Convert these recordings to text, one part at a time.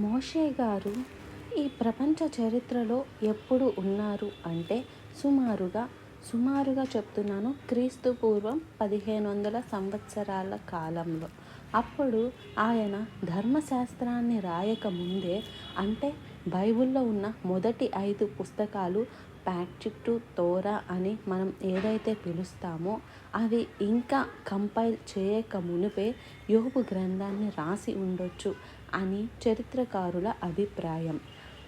మోషే గారు ఈ ప్రపంచ చరిత్రలో ఎప్పుడు ఉన్నారు అంటే సుమారుగా సుమారుగా చెప్తున్నాను క్రీస్తు పూర్వం పదిహేను వందల సంవత్సరాల కాలంలో. అప్పుడు ఆయన ధర్మశాస్త్రాన్ని రాయక ముందే అంటే బైబిల్లో ఉన్న మొదటి ఐదు పుస్తకాలు ప్యాక్చిట్టు తోరా అని మనం ఏదైతే పిలుస్తామో అవి ఇంకా కంపైల్ చేయక మునిపే యోగు గ్రంథాన్ని రాసి ఉండొచ్చు. అని చరిత్రకారుల అభిప్రాయం.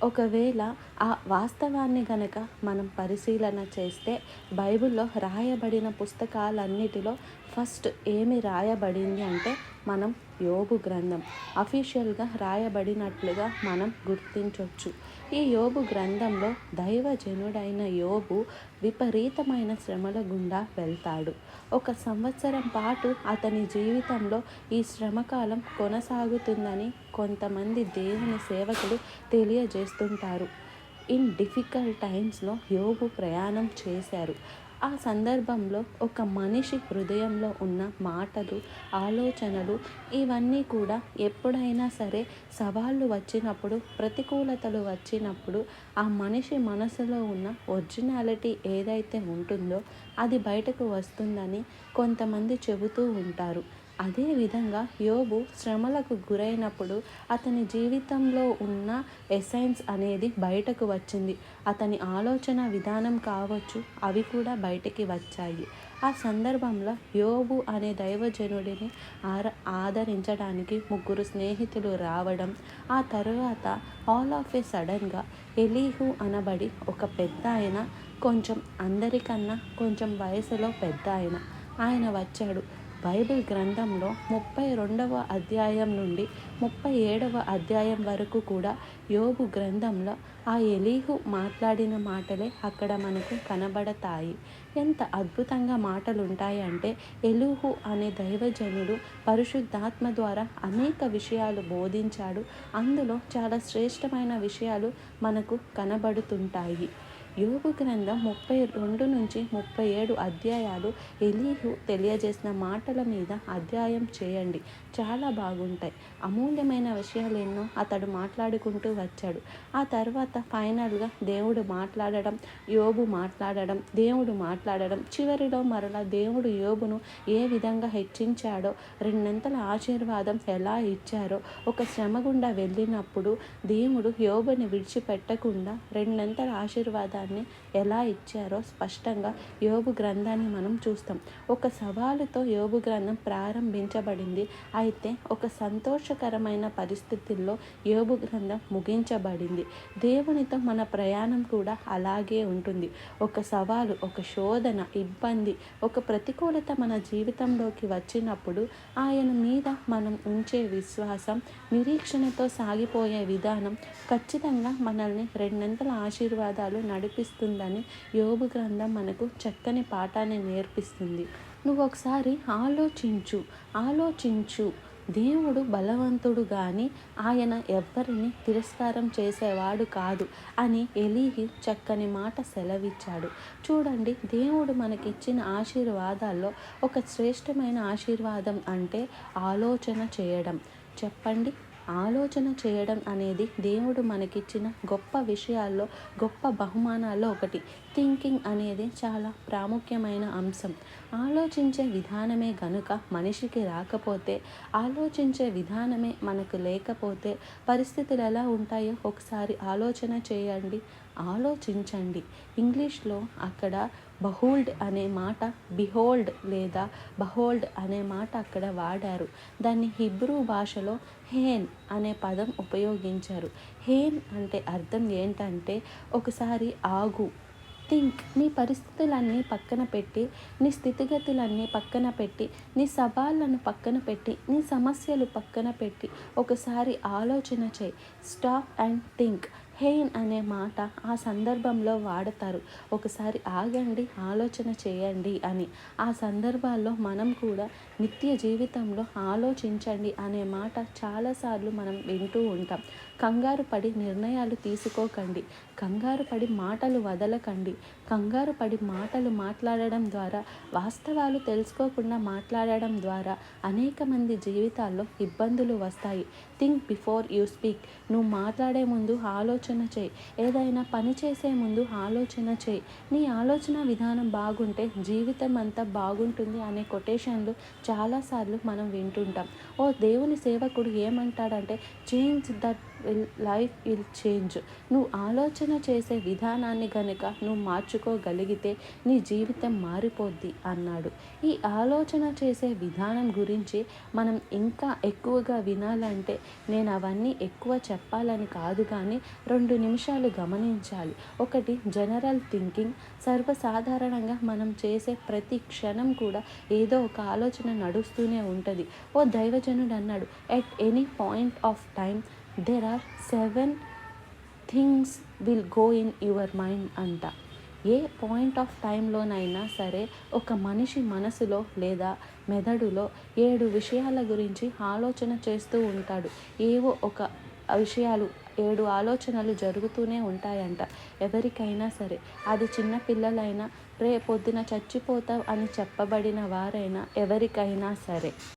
ఒకవేళ ఆ వాస్తవాన్ని గనక మనం పరిశీలన చేస్తే బైబిల్లో రాయబడిన పుస్తకాలన్నిటిలో ఫస్ట్ ఏమి రాయబడింది అంటే మనం యోగు గ్రంథం. అఫీషియల్గా రాయబడినట్లుగా మనం గుర్తించవచ్చు ఈ యోబు గ్రంథంలో దైవజనుడైన యోబు విపరీతమైన శ్రమల గుండా వెళ్తాడు. ఒక సంవత్సరం పాటు అతని జీవితంలో ఈ శ్రమకాలం కొనసాగుతుందని కొంతమంది దేవుని సేవకులు తెలియజేస్తుంటారు. ఇన్ డిఫికల్ట్ టైమ్స్లో యోగు ప్రయాణం చేశారు. ఆ సందర్భంలో ఒక మనిషి హృదయంలో ఉన్న మాటలు ఆలోచనలు ఇవన్నీ కూడా ఎప్పుడైనా సరే సవాళ్ళు వచ్చినప్పుడు ప్రతికూలతలు వచ్చినప్పుడు ఆ మనిషి మనసులో ఉన్న ఒరిజినాలిటీ ఏదైతే ఉంటుందో అది బయటకు వస్తుందని కొంతమంది చెబుతూ ఉంటారు. అదేవిధంగా యోబు శ్రమలకు గురైనప్పుడు అతని జీవితంలో ఉన్న ఎసైన్స్ అనేది బయటకు వచ్చింది. అతని ఆలోచన విధానం కావచ్చు అవి కూడా బయటికి వచ్చాయి. ఆ సందర్భంలో యోబు అనే దైవజనుడిని ఆర ఆదరించడానికి ముగ్గురు స్నేహితులు రావడం ఆ తరువాత ఆల్ ఆఫ్ ఏ సడన్గా ఎలీహు అనబడి ఒక పెద్ద ఆయన కొంచెం అందరికన్నా కొంచెం వయసులో పెద్ద ఆయన ఆయన వచ్చాడు. బైబిల్ గ్రంథంలో ముప్పై రెండవ అధ్యాయం నుండి ముప్పై ఏడవ అధ్యాయం వరకు కూడా యోబు గ్రంథంలో ఆ ఎలీహు మాట్లాడిన మాటలే అక్కడ మనకు కనబడతాయి. ఎంత అద్భుతంగా మాటలు ఉంటాయంటే ఎలుహు అనే దైవజనుడు పరిశుద్ధాత్మ ద్వారా అనేక విషయాలు బోధించాడు. అందులో చాలా శ్రేష్టమైన విషయాలు మనకు కనబడుతుంటాయి. యోగు గ్రంథం ముప్పై రెండు నుంచి ముప్పై ఏడు అధ్యాయాలు ఎలీహు తెలియజేసిన మాటల మీద అధ్యాయం చేయండి. చాలా బాగుంటాయి. అమూల్యమైన విషయాలు ఎన్నో అతడు మాట్లాడుకుంటూ వచ్చాడు. ఆ తర్వాత ఫైనల్గా దేవుడు మాట్లాడడం యోబు మాట్లాడడం దేవుడు మాట్లాడడం చివరిలో మరలా దేవుడు యోబును ఏ విధంగా హెచ్చించాడో రెండంతల ఆశీర్వాదం ఎలా ఇచ్చారో ఒక శ్రమ గుండా వెళ్ళినప్పుడు దేవుడు యోబుని విడిచిపెట్టకుండా రెండంతల ఆశీర్వాదాన్ని ఎలా ఇచ్చారో స్పష్టంగా యోగు గ్రంథాన్ని మనం చూస్తాం. ఒక సవాలుతో యోగు గ్రంథం ప్రారంభించబడింది. అయితే ఒక సంతోషకరమైన పరిస్థితుల్లో యోగు గ్రంథం ముగించబడింది. దేవునితో మన ప్రయాణం కూడా అలాగే ఉంటుంది. ఒక సవాలు ఒక శోధన ఇబ్బంది ఒక ప్రతికూలత మన జీవితంలోకి వచ్చినప్పుడు ఆయన మీద మనం ఉంచే విశ్వాసం నిరీక్షణతో సాగిపోయే విధానం ఖచ్చితంగా మనల్ని రెండంతల ఆశీర్వాదాలు నడిపి నేర్పిస్తుందని యోగు గ్రంథం మనకు చక్కని పాఠాన్ని నేర్పిస్తుంది. నువ్వు ఒకసారి ఆలోచించు ఆలోచించు. దేవుడు బలవంతుడు కానీ ఆయన ఎవ్వరిని తిరస్కారం చేసేవాడు కాదు అని ఎలీహి చక్కని మాట సెలవిచ్చాడు. చూడండి దేవుడు మనకిచ్చిన ఆశీర్వాదాల్లో ఒక శ్రేష్టమైన ఆశీర్వాదం అంటే ఆలోచన చేయడం. చెప్పండి ఆలోచన చేయడం అనేది దేవుడు మనకిచ్చిన గొప్ప విషయాల్లో గొప్ప బహుమానాల్లో ఒకటి. థింకింగ్ అనేది చాలా ప్రాముఖ్యమైన అంశం. ఆలోచించే విధానమే గనుక మనిషికి రాకపోతే ఆలోచించే విధానమే మనకు లేకపోతే పరిస్థితులు ఎలా ఉంటాయో ఒకసారి ఆలోచన చేయండి. ఆలోచించండి. ఇంగ్లీష్లో అక్కడ బహోల్డ్ అనే మాట బిహోల్డ్ లేదా బహోల్డ్ అనే మాట అక్కడ వాడారు. దాన్ని హిబ్రూ భాషలో హేన్ అనే పదం ఉపయోగించారు. హేన్ అంటే అర్థం ఏంటంటే ఒకసారి ఆగు. థింక్ నీ పరిస్థితులన్నీ పక్కన పెట్టి నీ స్థితిగతులన్నీ పక్కన పెట్టి నీ సవాళ్ళను పక్కన పెట్టి నీ సమస్యలు పక్కన పెట్టి ఒకసారి ఆలోచన చేయి. Stop and think. హెయిన్ అనే మాట ఆ సందర్భంలో వాడతారు. ఒకసారి ఆగండి ఆలోచన చేయండి అని. ఆ సందర్భాల్లో మనం కూడా నిత్య జీవితంలో ఆలోచించండి అనే మాట చాలాసార్లు మనం వింటూ ఉంటాం. కంగారు పడి నిర్ణయాలు తీసుకోకండి. కంగారు పడి మాటలు వదలకండి. కంగారు పడి మాటలు మాట్లాడడం ద్వారా వాస్తవాలు తెలుసుకోకుండా మాట్లాడడం ద్వారా అనేక మంది జీవితాల్లో ఇబ్బందులు వస్తాయి. Think before you speak. నువ్వు మాట్లాడే ముందు ఆలోచన చేయి. ఏదైనా పని చేసే ముందు ఆలోచన చేయి. నీ ఆలోచన విధానం బాగుంటే జీవితం అంతా బాగుంటుంది అనే కొటేషన్లు చాలాసార్లు మనం వింటుంటాం. ఓ దేవుని సేవకుడు ఏమంటాడంటే change that will life will change. నువ్వు ఆలోచన చేసే విధానాన్ని గనుక నువ్వు మార్చుకోగలిగితే నీ జీవితం మారిపోద్ది అన్నాడు. ఈ ఆలోచన చేసే విధానం గురించి మనం ఇంకా ఎక్కువగా వినాలంటే నేను అవన్నీ ఎక్కువ చెప్పాలని కాదు కానీ రెండు నిమిషాలు గమనించాలి. ఒకటి జనరల్ థింకింగ్. సర్వసాధారణంగా మనం చేసే ప్రతి క్షణం కూడా ఏదో ఒక ఆలోచన నడుస్తూనే ఉంటుంది. ఓ దైవజనుడు అన్నాడు at any point of time there are seven things will go in your mind అంట. ఏ పాయింట్ ఆఫ్ టైంలోనైనా సరే ఒక మనిషి మనసులో లేదా మెదడులో ఏడు విషయాల గురించి ఆలోచన చేస్తూ ఉంటాడు. ఏవో ఒక విషయాలు ఏడు ఆలోచనలు జరుగుతూనే ఉంటాయంట. ఎవరికైనా సరే అది చిన్న పిల్లలైనా రేపొద్దున చచ్చిపోతావు అని చెప్పబడిన వారైనా ఎవరికైనా సరే.